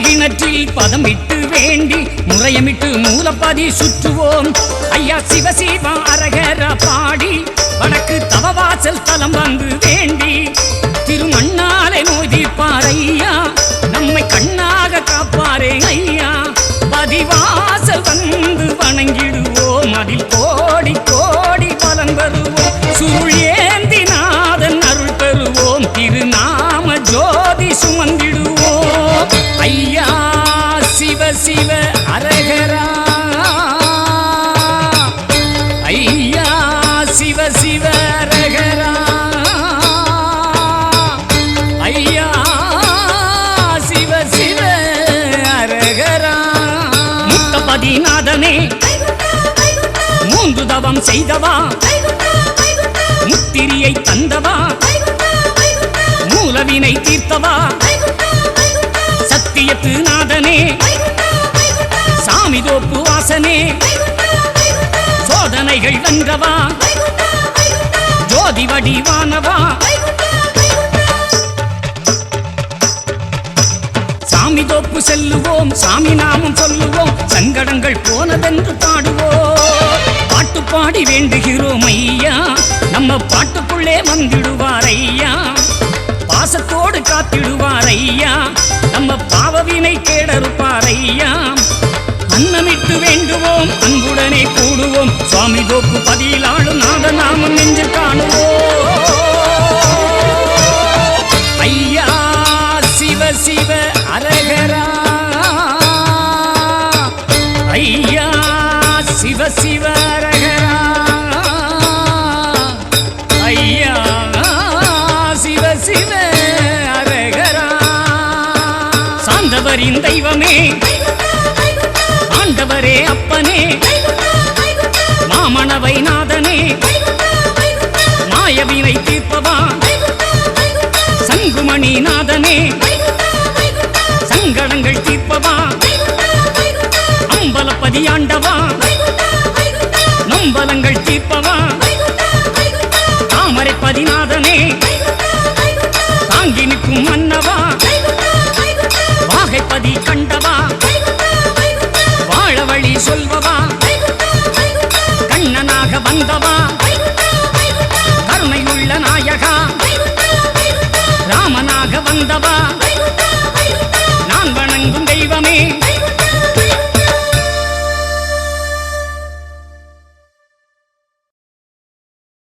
கிணற்றில் பதமிட்டு வேண்டி முறையமிட்டு மூலப்பதி சுற்றுவோம். ஐயா சிவசிவா அரகர பாடி வடக்கு தவவாசல் தலம் வந்து சிவ அரகரா. ஐயா சிவ சிவ அரகரா. ஐயா சிவ சிவ அரகரா. முத்தபதிநாதனே மூன்று தவம் செய்தவா? முத்திரியை தந்தவா? மூலவினை தீர்த்தவா? சத்தியத்து நாதனே சாமி தோப்பு வாசனே சோதனைகள் வென்றவா? ஜோதி வடிவானவா? சாமி தோப்பு செல்லுவோம் சாமி நாமம் சொல்லுவோம் சங்கடங்கள் போனதென்று பாடுவோம். பாட்டு பாடி வேண்டுகிறோம் ஐயா நம்ம பாட்டுக்குள்ளே வந்திடுவார் ஐயா. பாசத்தோடு காத்திடுவார் ஐயா. தோப்பு பதியிலாளும் நாத நாமம் நெஞ்சில் காணுவோம். ஐயா சிவ சிவ அரகரா. ஐயா சிவ சிவ அரகரா. ஐயா சிவ சிவ அரகரா. சாந்தவரின் தெய்வமே. ஆண்டவரே அப்பனே. மாமணவை நாதனே. மாயவினை தீர்ப்பவா? சங்குமணி நாதனே. சங்கடங்கள் தீர்ப்பவா? அம்பலப்பதி ஆண்டவா? நம்பலங்கள் தீர்ப்பவா? தாமரை பதிநாதனே தாங்கி நிற்கும் மன்னவா? வந்தவா கருணையுள்ள நாயகா. ராமனாக வந்தவா?